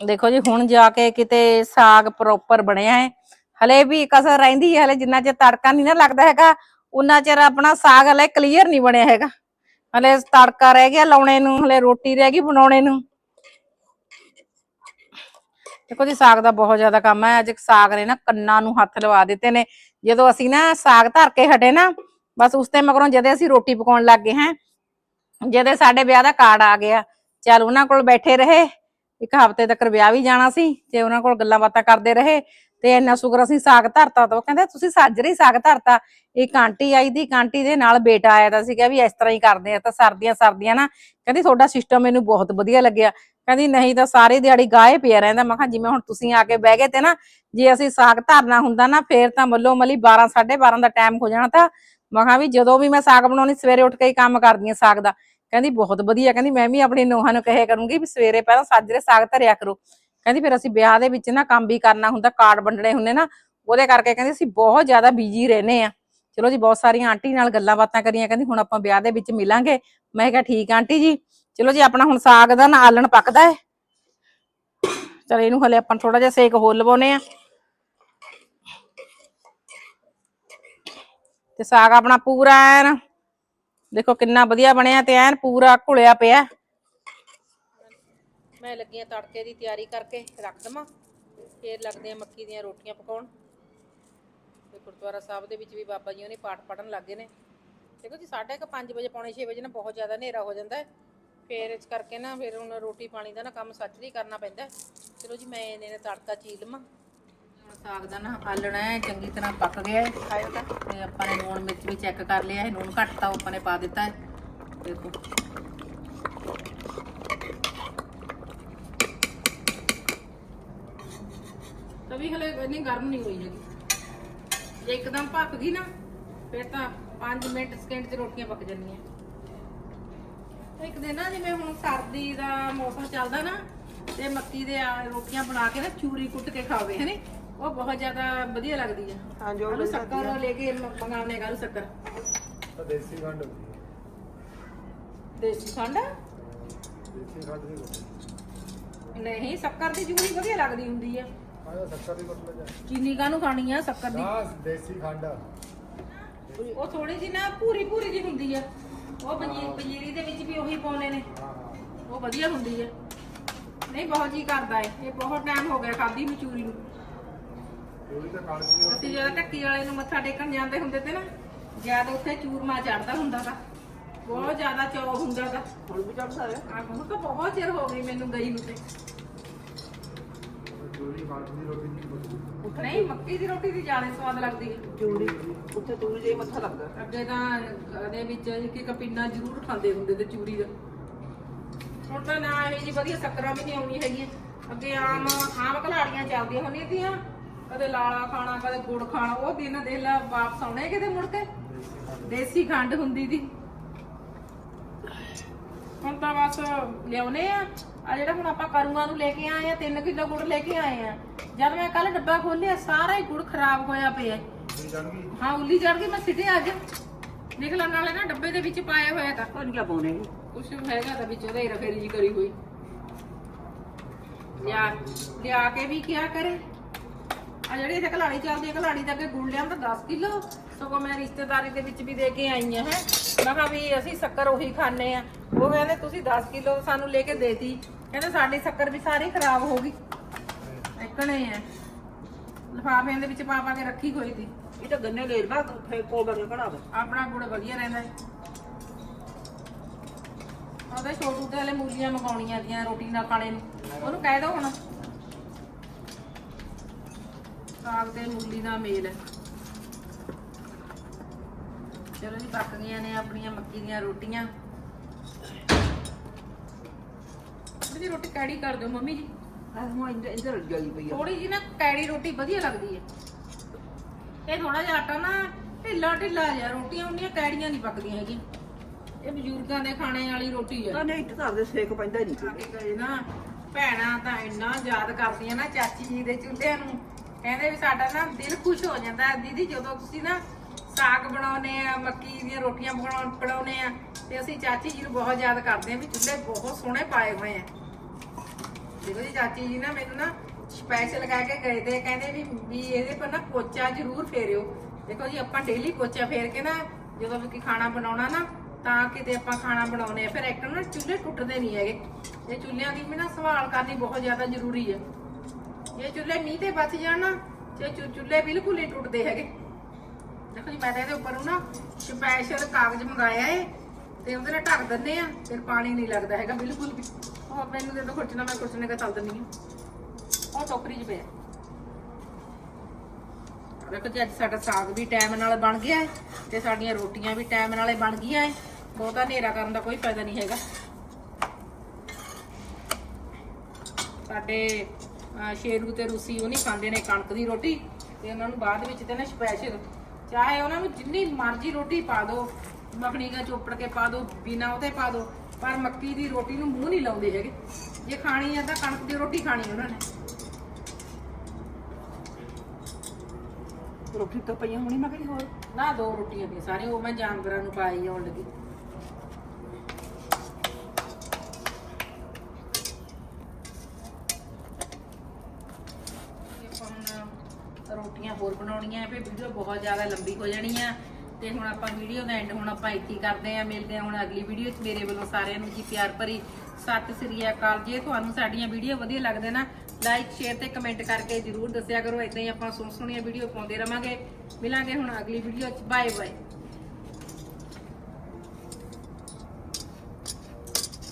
ਦੇਖੋ ਜੀ, ਹੁਣ ਜਾ ਕੇ ਕਿਤੇ ਸਾਗ ਪ੍ਰੋਪਰ ਬਣਿਆ ਹੈ। ਹਲੇ ਵੀ ਕਸਰ ਰਹਿੰਦੀ ਹੈ, ਹਲੇ ਜਿੰਨਾ ਚਿਰ ਤੜਕਾ ਨਹੀਂ ਨਾ ਲੱਗਦਾ ਹੈਗਾ ਉਨਾ ਚਿਰ ਆਪਣਾ ਸਾਗ ਹਲੇ ਕਲੀਅਰ ਨਹੀਂ ਬਣਿਆ ਹੈਗਾ। ਹਲੇ ਤੜਕਾ ਰਹਿ ਗਿਆ ਲਾਉਣੇ ਨੂੰ, ਹਲੇ ਰੋਟੀ ਰਹਿ ਗਈ ਬਣਾਉਣੇ ਨੂੰ। ਦੇਖੋ ਜੀ, ਸਾਗ ਦਾ ਬਹੁਤ ਜ਼ਿਆਦਾ ਕੰਮ ਹੈ। ਅੱਜ ਸਾਗ ਨੇ ਨਾ ਕੰਨਾਂ ਨੂੰ ਹੱਥ ਲਵਾ ਦਿੱਤੇ ਨੇ। ਜਦੋਂ ਅਸੀਂ ਨਾ ਸਾਗ ਧਰ ਕੇ ਹਟੇ ਨਾ, ਬਸ ਉਸ ਤੇ ਮਗਰੋਂ ਜਦੇ ਅਸੀਂ ਰੋਟੀ ਪਕਾਉਣ ਲੱਗ ਗਏ ਹੈ, ਜਦੇ ਸਾਡੇ ਵਿਆਹ ਦਾ ਕਾਰਡ ਆ ਗਿਆ, ਚੱਲ ਉਹਨਾਂ ਕੋਲ ਬੈਠੇ ਰਹੇ। ਇੱਕ ਹਫ਼ਤੇ ਤੱਕ ਵਿਆਹ ਵੀ ਜਾਣਾ ਸੀ, ਤੇ ਉਹਨਾਂ ਕੋਲ ਗੱਲਾਂ ਬਾਤਾਂ ਕਰਦੇ ਰਹੇ। ਤੇ ਇੰਨਾ ਸ਼ੁਕਰ ਅਸੀਂ ਸਾਗ ਧਰਤਾ ਤਾਂ ਉਹ ਕਹਿੰਦੇ, ਤੁਸੀਂ ਸਾਜਰੇ ਹੀ ਸਾਗ ਧਰਤਾ। ਇੱਕ ਆਂਟੀ ਆਈ ਦੀ ਕਾਂਟੀ ਦੇ ਨਾਲ ਬੇਟਾ ਆਇਆ ਤਾਂ ਸੀਗਾ ਵੀ ਇਸ ਤਰ੍ਹਾਂ ਹੀ ਕਰਦੇ ਆ ਤਾਂ ਸਰਦੀਆਂ ਸਰਦੀਆਂ ਨਾ, ਕਹਿੰਦੀ ਤੁਹਾਡਾ ਸਿਸਟਮ ਮੈਨੂੰ ਬਹੁਤ ਵਧੀਆ ਲੱਗਿਆ। ਕਹਿੰਦੀ, ਨਹੀਂ ਤਾਂ ਸਾਰੇ ਦਿਹਾੜੀ ਗਾਏ ਪਿਆ ਰਹਿੰਦਾ। ਮੈਂ ਕਿਹਾ, ਜਿਵੇਂ ਹੁਣ ਤੁਸੀਂ ਆ ਕੇ ਬਹਿ ਗਏ ਤੇ ਨਾ, ਜੇ ਅਸੀਂ ਸਾਗ ਧਰਨਾ ਹੁੰਦਾ ਨਾ, ਫੇਰ ਤਾਂ ਮੱਲੋ ਮੱਲੀ 12 12:30 ਦਾ ਟਾਈਮ ਹੋ ਜਾਣਾ ਤਾਂ। ਮੈਂ ਕਿਹਾ ਵੀ ਜਦੋਂ ਵੀ ਮੈਂ ਸਾਗ ਬਣਾਉਣੀ, ਸਵੇਰੇ ਉੱਠ ਕੇ ਹੀ ਕੰਮ ਕਰਦੀ ਆ ਸਾਗ ਦਾ। ਕਹਿੰਦੀ, ਬਹੁਤ ਵਧੀਆ। ਕਹਿੰਦੀ, ਮੈਂ ਵੀ ਆਪਣੀ ਨੋਹਾਂ ਨੂੰ ਕਹੇ ਕਰੂੰਗੀ ਵੀ ਸਵੇਰੇ ਪਹਿਲਾਂ ਸਾਜਰੇ ਸਾਗ ਧਰਿਆ ਕਰੋ। ਕਹਿੰਦੀ ਫਿਰ ਅਸੀਂ ਵਿਆਹ ਦੇ ਵਿੱਚ ਨਾ ਕੰਮ ਵੀ ਕਰਨਾ ਹੁੰਦਾ, ਕਾਰਡ ਵੰਡਣੇ ਹੁੰਦੇ ਨਾ, ਉਹਦੇ ਕਰਕੇ ਕਹਿੰਦੀ ਅਸੀਂ ਬਹੁਤ ਜ਼ਿਆਦਾ ਬਿਜ਼ੀ ਰਹਿੰਦੇ ਆ। ਚਲੋ ਜੀ, ਬਹੁਤ ਸਾਰੀਆਂ ਆਂਟੀ ਨਾਲ ਗੱਲਾਂ ਬਾਤਾਂ ਕਰੀਆਂ, ਕਹਿੰਦੀ ਹੁਣ ਆਪਾਂ ਵਿਆਹ ਦੇ ਵਿੱਚ ਮਿਲਾਂਗੇ। ਮੈਂ ਕਿਹਾ ਠੀਕ ਆਂਟੀ ਜੀ, ਚਲੋ ਜੀ, ਆਪਣਾ ਹੁਣ ਸਾਗ ਦਾ ਨਾ ਆਲਣ ਪੱਕਦਾ ਹੈ ਚਲ ਇਹਨੂੰ ਹਲੇ ਆਪਾਂ ਥੋੜਾ ਜਿਹਾ ਸੇਕ ਹੋਰ ਲਵਾਉਨੇ ਆ। ਤੇ ਸਾਗ ਆਪਣਾ ਪੂਰਾ ਐਨ, ਦੇਖੋ ਕਿੰਨਾ ਵਧੀਆ ਬਣਿਆ ਤੇ ਐਨ ਪੂਰਾ ਘੁਲਿਆ ਪਿਆ। ਮੈਂ ਲੱਗੀ ਆ ਤੜਕੇ ਦੀ ਤਿਆਰੀ ਕਰਕੇ ਰੱਖ ਦਵਾਂ। ਫੇਰ ਲੱਗਦੇ ਆ ਮੱਕੀ ਦੀਆਂ ਰੋਟੀਆਂ ਪਕਾਉਣ। ਤੇ ਗੁਰਦੁਆਰਾ ਸਾਹਿਬ ਦੇ ਵਿੱਚ ਵੀ ਬਾਬਾ ਜੀ ਉਹਨੇ ਪਾਠ ਪੜਨ ਲੱਗੇ ਨੇ। ਦੇਖੋ ਜੀ ਸਾਢੇ ਕੁ 5 ਵਜੇ ਪੌਣੇ 6 ਵਜੇ ਨਾ ਬਹੁਤ ਜ਼ਿਆਦਾ ਹਨੇਰਾ ਹੋ ਜਾਂਦਾ ਹੈ। ਫੇਰ ਇਸ ਕਰਕੇ ਨਾ ਫਿਰ ਹੁਣ ਰੋਟੀ ਪਾਣੀ ਦਾ ਨਾ ਕੰਮ ਸੱਚਰੀ ਕਰਨਾ ਪੈਂਦਾ। ਚਲੋ ਜੀ ਮੈਂ ਇਹਨੇ ਨੇ ਤੜਕਾ ਚੀਰ ਲਵਾਂ। ਹੁਣ ਸਾਗ ਦਾ ਨਾ ਆਲਣਾ ਹੈ ਚੰਗੀ ਤਰ੍ਹਾਂ ਪੱਕ ਗਿਆ ਹੈ। ਖਾਇਓ ਤਾਂ। ਤੇ ਆਪਾਂ ਨੇ ਲੂਣ ਮਿਰਚ ਵੀ ਚੈੱਕ ਕਰ ਲਿਆ ਹੈ। ਲੂਣ ਘੱਟ ਤਾਂ ਆਪਾਂ ਨੇ ਪਾ ਦਿੱਤਾ ਹੈ। ਦੇਖੋ। ਤਵੀ ਹਲੇ ਇੰਨੀ ਗਰਮ ਨਹੀਂ ਹੋਈ ਹੈਗੀ। ਜੇ ਇੱਕਦਮ ਪੱਕ ਗਈ ਨਾ ਫਿਰ ਤਾਂ 5 ਮਿੰਟ ਸਕਿੰਟ 'ਚ ਰੋਟੀਆਂ ਪੱਕ ਜਾਂਦੀਆਂ। ਇੱਕ ਦਿਨ ਨਾ ਜਿਵੇਂ ਹੁਣ ਸਰਦੀ ਦਾ ਮੌਸਮ ਚੱਲਦਾ ਨਾ ਤੇ ਮੱਕੀ ਦੇ ਆ ਰੋਟੀਆਂ ਬਣਾ ਕੇ ਨਾ ਚੂਰੀ ਕੁੱਟ ਕੇ ਖਾਵੇ ਹਨੇ? ਉਹ ਬਹੁਤ ਜ਼ਿਆਦਾ ਵਧੀਆ ਲੱਗਦੀ ਆ। ਹਾਂ ਜੋ ਸ਼ੱਕਰ ਲੈ ਕੇ ਮੰਗਾਉਣੇ ਆਲੂ ਸ਼ੱਕਰ। ਤਾਂ ਦੇਸੀ ਖੰਡ ਦੇਸੀ ਖੰਡ? ਦੇਸੀ ਖੰਡ ਦੀ ਨਹੀਂ ਸ਼ੱਕਰ ਦੀ ਚੂਰੀ ਵਧੀਆ ਲੱਗਦੀ ਹੁੰਦੀ ਆ। ਸ਼ੱਕਰ ਦੀ ਜਾ। ਚੀਨੀ ਕਾਹਨੂੰ ਖਾਣੀ ਆ ਸ਼ੱਕਰ ਦੀ? ਨਾ ਦੇਸੀ ਖੰਡ। ਉਹ ਥੋੜੀ ਜਿਹੀ ਨਾ ਪੂਰੀ ਪੂਰੀ ਜਿਹੀ ਹੁੰਦੀ ਆ। ਉਹ ਪੰਜੀਰੀ ਪੰਜੀਰੀ ਦੇ ਵਿੱਚ ਵੀ ਉਹੀ ਪਾਉਣੇ ਨੇ। ਹਾਂ ਉਹ ਵਧੀਆ ਹੁੰਦੀ ਹੈ ਨਹੀਂ ਬਹੁਤ ਜੀ ਕਰਦਾ ਏ। ਇਹ ਬਹੁਤ ਟਾਈਮ ਹੋ ਗਿਆ ਖਾਦੀ ਨੂੰ ਚੂਰੀ ਨੂੰ। ਉਹਦੀ ਤਾਂ ਦੀ ਅਸੀਂ ਜਦੋਂ ਢੱਕੀ ਵਾਲੇ ਨੂੰ ਮੱਥਾ ਟੇਕਣ ਜਾਂਦੇ ਹੁੰਦੇ ਤੇ ਨਾ ਜਦ ਉੱਥੇ ਚੂਰਮਾ ਚੜਦਾ ਹੁੰਦਾ ਤਾ। ਬਹੁਤ ਜ਼ਿਆਦਾ ਚੌ ਹੁੰਦਾ ਤਾ। ਹੁਣ ਵੀ ਚੜਦਾ ਹੈ ਆ ਹੁਣ ਤਾਂ ਬਹੁਤ ਚਿਰ ਹੋ ਗਈ ਮੈਨੂੰ ਗਈ ਨੂੰ ਤੇ। ਚੋਰੀ ਕਣਕ ਦੀ ਰੋਟੀ ਦੀ ਗੁੱਟ ਨਹੀਂ ਮੱਕੀ ਦੀ ਰੋਟੀ ਦੀ ਜ਼ਿਆਦਾ ਸਵਾਦ ਲੱਗਦੀ ਹੈ। ਚੂੜੀ ਉੱਥੇ ਤੂੜੀ ਦੇ ਮੱਥਾ ਲੱਗਦਾ। ਅੱਗੇ ਤਾਂ ਉਹਦੇ ਵਿੱਚ ਇੱਕ ਇੱਕ ਪਿੰਨਾ ਜ਼ਰੂਰ ਖਾਂਦੇ ਹੁੰਦੇ ਤੇ ਚੂਰੀ ਦਾ। ਹੁਣ ਤਾਂ ਨਾ ਇਹ ਜੀ ਵਧੀਆ ਸ਼ੱਕਰਾਂ ਵੀ ਨਹੀਂ ਆਉਣੀ ਹੈਗੀਆਂ। ਅੱਗੇ ਆਮ ਆਮ ਘਲਾੜੀਆਂ ਚੱਲਦੀਆਂ ਹੁੰਦੀਆਂ ਤੀਆਂ। ਕਦੇ ਲਾਲਾ ਖਾਣਾ ਕਦੇ ਗੁੜ ਖਾਣਾ ਉਹ ਦਿਨ ਦੇ ਲਾ ਵਾਪਸ ਆਉਣੇ ਕਿਤੇ ਮੁੜ ਕੇ? ਦੇਸੀ ਖੰਡ ਹੁੰਦੀ ਦੀ। ਹੁਣ ਤਾਂ ਬਸ ਲਿਆਉਨੇ ਆ। ਆ ਜਿਹੜਾ ਹੁਣ ਆਪਾਂ ਕਰੂਆਂ ਨੂੰ ਲੈ ਕੇ ਆਏ ਆ 3 ਕਿਲੋ ਗੁੜ ਲੈ ਕੇ ਆਏ ਆ। ਜਦ ਮੈਂ ਕੱਲ ਡੱਬਾ ਖੋਲਿਆ ਸਾਰਾ ਹੀ ਗੁੜ ਖਰਾਬ ਹੋਇਆ ਪਿਆ। ਹਾਂ ਉੱਲੀ ਚੜ ਗਈ ਮੈਂ ਸਿੱਟੇ ਅੱਜ। ਨਿਕਲਣ ਵਾਲੇ ਨਾ ਡੱਬੇ ਦੇ ਵਿੱਚ ਪਾਇਆ ਹੋਇਆ ਤਾਂ। ਕੋਈ ਨਹੀਂ ਪਾਉਣੇ ਕੁਛ ਹੈਗਾ ਤਾਂ ਵਿੱਚ ਉਹਦਾ ਹੀ ਰਫੇਰੀ ਜੀ ਕਰੀ ਹੋਈ। ਲਿਆ ਲਿਆ ਕੇ ਵੀ ਕਿਆ ਕਰੇ? ਆ ਜਿਹੜੀ ਇੱਥੇ ਕਲਾੜੀ ਚੱਲਦੀ ਹੈ ਕਲਾੜੀ ਦਾ ਅੱਗੇ ਗੁੜ ਲਿਆ ਤਾਂ 10 ਕਿਲੋ। ਸਗੋਂ ਮੈਂ ਰਿਸ਼ਤੇਦਾਰੀ ਦੇ ਵਿੱਚ ਵੀ ਦੇ ਕੇ ਆਈ ਆ ਹੈ। ਮੈਂ ਕਿਹਾ ਵੀ ਅਸੀਂ ਸ਼ੱਕਰ ਉਹੀ ਖਾਣੇ ਆ। ਉਹ ਕਹਿੰਦੇ ਤੁਸੀਂ 10 ਕਿਲੋ ਸਾਨੂੰ ਲੈ ਕੇ ਦੇਤੀ। ਕਹਿੰਦੇ ਸਾਡੀ ਸ਼ੱਕਰ ਵੀ ਸਾਰੀ ਖਰਾਬ ਹੋ ਗਈ। ਇੱਕਣੇ ਆ। ਲਿਫਾਫਿਆਂ ਦੇ ਵਿੱਚ ਪਾ ਪਾ ਕੇ ਰੱਖੀ ਹੋਈ ਸੀ। ਇਹ ਤਾਂ ਗੰਨੇ ਲੈ ਲਵਾ ਫੇ ਕੋਲ ਕੇ ਕਢਾ ਦੇ। ਆਪਣਾ ਗੁੜ ਵਧੀਆ ਰਹਿੰਦਾ ਹੈ। ਉਹਦੇ ਛੋਟੂ ਤੇ ਹਲੇ ਮੂਲੀਆਂ ਮਗਾਉਣੀਆਂ ਦੀਆਂ ਰੋਟੀ ਨਾਲ ਖਾਣੇ ਨੂੰ। ਉਹਨੂੰ ਕਹਿ ਦੋ ਹੁਣ। ਸਾਗ ਤੇ ਮੂਲੀ ਦਾ ਮੇਲ। ਹੈ ਚਲੋ ਜੀ ਪੱਕ ਗਈਆਂ ਨੇ ਆਪਣੀਆਂ ਮੱਕੀ ਦੀਆਂ ਰੋਟੀਆਂ। ਜਿਹੀ ਰੋਟੀ ਕੈੜੀ ਕਰ ਦਿਓ ਮੰਮੀ ਜੀ। ਆਹ ਹੁਣ ਇੰਦਰ ਇੰਦਰ ਜਲੀ ਪਈ ਆ। ਥੋੜੀ ਜੀ ਨਾ ਕੈੜੀ ਰੋਟੀ ਵਧੀਆ ਲੱਗਦੀ ਹੈ ਇਹ ਥੋੜਾ ਜਿਹਾ ਆਟਾ ਨਾ ਢਿੱਲਾ ਢਿੱਲਾ ਜਿਹਾ ਰੋਟੀਆਂ ਉਹਨੀਆਂ ਕੈੜੀਆਂ ਨਹੀਂ ਪੱਕਦੀਆਂ ਹੈਗੀਆਂ। ਇਹ ਬਜ਼ੁਰਗਾਂ ਦੇ ਖਾਣੇ ਵਾਲੀ ਰੋਟੀ ਹੈ ਤਾਂ ਨਹੀਂ ਘਰ ਦੇ ਸੇਕ ਪੈਂਦਾ ਨਹੀਂ ਘਰੇ ਨਾ ਭੈਣਾਂ ਤਾਂ ਇੰਨਾ ਯਾਦ ਕਰਦੀਆਂ ਨਾ ਚਾਚੀ ਜੀ ਦੇ ਚੁੱਲ੍ਹੇ ਨੂੰ। ਕਹਿੰਦੇ ਵੀ ਸਾਡਾ ਨਾ ਦਿਲ ਖੁਸ਼ ਹੋ ਜਾਂਦਾ ਹੈ, ਦੀਦੀ ਜਦੋਂ ਤੁਸੀਂ ਨਾ ਸਾਗ ਬਣਾਉਨੇ ਆ ਮੱਕੀ ਦੀਆਂ ਰੋਟੀਆਂ ਬਣਾਉ- ਬਣਾਉਨੇ ਆ ਤੇ ਅਸੀਂ ਚਾਚੀ ਜੀ ਨੂੰ ਬਹੁਤ ਯਾਦ ਕਰਦੇ ਆ ਵੀ ਚੁੱਲ੍ਹੇ ਬਹੁਤ ਸੋਹਣੇ ਪਾਏ ਹੋਏ ਆ। ਦੇਖੋ ਜੀ ਚਾਚੀ ਜੀ ਨਾ ਮੈਨੂੰ ਨਾ ਸਪੈਸ਼ਲ ਕਹਿ ਕੇ ਗਏ ਤੇ ਕਹਿੰਦੇ ਵੀ ਵੀ ਇਹਦੇ ਪਰ ਨਾ ਪੋਚਾ ਜ਼ਰੂਰ ਫੇਰਿਓ। ਦੇਖੋ ਜੀ ਆਪਾਂ ਡੇਲੀ ਪੋਚਾ ਫੇਰ ਕੇ ਨਾ ਜਦੋਂ ਵੀ ਕੋਈ ਖਾਣਾ ਬਣਾਉਣਾ ਨਾ ਤਾਂ ਕਿਤੇ ਆਪਾਂ ਖਾਣਾ ਬਣਾਉਨੇ ਆ। ਫਿਰ ਇੱਕ ਨਾ ਚੁੱਲ੍ਹੇ ਟੁੱਟਦੇ ਨਹੀਂ ਹੈਗੇ। ਇਹ ਚੁੱਲ੍ਹਿਆਂ ਦੀ ਵੀ ਨਾ ਸੰਭਾਲ ਕਰਨੀ ਬਹੁਤ ਜ਼ਿਆਦਾ ਜ਼ਰੂਰੀ ਹੈ ਜੇ ਚੁੱਲ੍ਹੇ ਮੀਂਹ ਤੇ ਬਚ ਜਾਣ ਨਾ ਤੇ ਚੁ- ਚੁੱਲ੍ਹੇ ਬਿਲਕੁਲ ਨਹੀਂ ਟੁੱਟਦੇ ਹੈਗੇ। ਦੇਖੋ ਜੀ, ਮੈਂ ਤਾਂ ਇਹਦੇ ਉੱਪਰ ਨਾ ਸਪੈਸ਼ਲ ਕਾਗਜ਼ ਮੰਗਾਇਆ ਏ, ਤੇ ਉਹਦੇ ਨਾਲ ਢੱਕ ਦਿੰਦੇ ਆ, ਫਿਰ ਪਾਣੀ ਨਹੀਂ ਲੱਗਦਾ ਹੈਗਾ ਬਿਲਕੁਲ ਵੀ। ਉਹ ਮੈਨੂੰ ਦੇ ਦੋ ਖੁਰਚਣਾ, ਮੈਂ ਖੁਰਚਣੇ ਕਾ ਚੱਲ ਦਿੰਦੀ ਆ। ਉਹ ਟੋਕਰੀ 'ਚ ਪਿਆ। ਦੇਖੋ ਜੀ, ਅੱਜ ਸਾਡਾ ਸਾਗ ਵੀ ਟਾਈਮ ਨਾਲ ਬਣ ਗਿਆ ਹੈ ਤੇ ਸਾਡੀਆਂ ਰੋਟੀਆਂ ਵੀ ਟਾਈਮ ਨਾਲੇ ਬਣ ਗਈਆਂ ਹੈ ਬਹੁਤਾ ਹਨੇਰਾ ਕਰਨ ਦਾ ਕੋਈ ਫਾਇਦਾ ਨਹੀਂ ਹੈਗਾ। ਸਾਡੇ ਸ਼ੇਰੂ ਤੇ ਰੂਸੀ ਉਹ ਨਹੀਂ ਖਾਂਦੇ ਨੇ ਕਣਕ ਦੀ ਰੋਟੀ ਤੇ ਉਹਨਾਂ ਨੂੰ ਬਾਅਦ ਵਿੱਚ ਤੇ ਨਾ ਸਪੈਸ਼ਲ ਚਾਹੇ ਉਹਨਾਂ ਨੂੰ ਜਿੰਨੀ ਮਰਜ਼ੀ ਰੋਟੀ ਪਾ ਦਿਓ, ਮੱਖਣੀ ਦਾ ਚੋਪੜ ਕੇ ਪਾ ਦਿਓ, ਬਿਨਾ ਉਹਦੇ ਪਾ ਦਿਓ, ਪਰ ਮੱਕੀ ਦੀ ਰੋਟੀ ਨੂੰ ਮੂੰਹ ਨਹੀਂ ਲਾਉਂਦੇ ਹੈਗੇ। ਜੇ ਖਾਣੀ ਹੈ ਤਾਂ ਕਣਕ ਦੀ ਰੋਟੀ ਖਾਣੀ ਉਹਨਾਂ ਨੇ। ਰੋਟੀ ਤਾਂ ਪਈਆਂ ਹੋਣੀ ਮੈਂ ਕਿਹੜੀ ਹੋਰ। ਨਾ ਦੋ ਰੋਟੀਆਂ ਪਈਆਂ, ਸਾਰੀਆਂ ਉਹ ਮੈਂ ਜਾਨਵਰਾਂ ਨੂੰ ਪਾਈ ਆਉਣ ਲੱਗੀ ਆਪਾਂ ਹੁਣ ਰੋਟੀਆਂ ਹੋਰ ਬਣਾਉਣੀਆਂ ਵੀਡੀਓ ਬਹੁਤ ਜ਼ਿਆਦਾ ਲੰਬੀ ਹੋ ਜਾਣੀ ਆ। ਤੇ ਹੁਣ ਆਪਾਂ ਵੀਡੀਓ ਦਾ ਐਂਡ ਹੁਣ ਆਪਾਂ ਇੱਥੇ ਕਰਦੇ ਆ, ਮਿਲਦੇ ਆ ਹੁਣ ਅਗਲੀ ਵੀਡੀਓ 'ਚ। ਮੇਰੇ ਵੱਲੋਂ ਸਾਰਿਆਂ ਨੂੰ ਜੀ ਪਿਆਰ ਭਰੀ ਸਤਿ ਸ੍ਰੀ ਅਕਾਲ। ਜੇ ਤੁਹਾਨੂੰ ਸਾਡੀਆਂ ਵੀਡੀਓ ਵਧੀਆ ਲੱਗਦੇ ਨਾ ਲਾਈਕ ਸ਼ੇਅਰ ਤੇ ਕਮੈਂਟ ਕਰਕੇ ਜਰੂਰ ਦੱਸਿਆ ਕਰੋ। ਇਦਾਂ ਹੀ ਆਪਾਂ ਸੋਹਣੀਆਂ ਵੀਡੀਓ ਪਾਉਂਦੇ ਰਵਾਂਗੇ। ਮਿਲਾਂਗੇ ਹੁਣ ਅਗਲੀ ਵੀਡੀਓ 'ਚ। Bye bye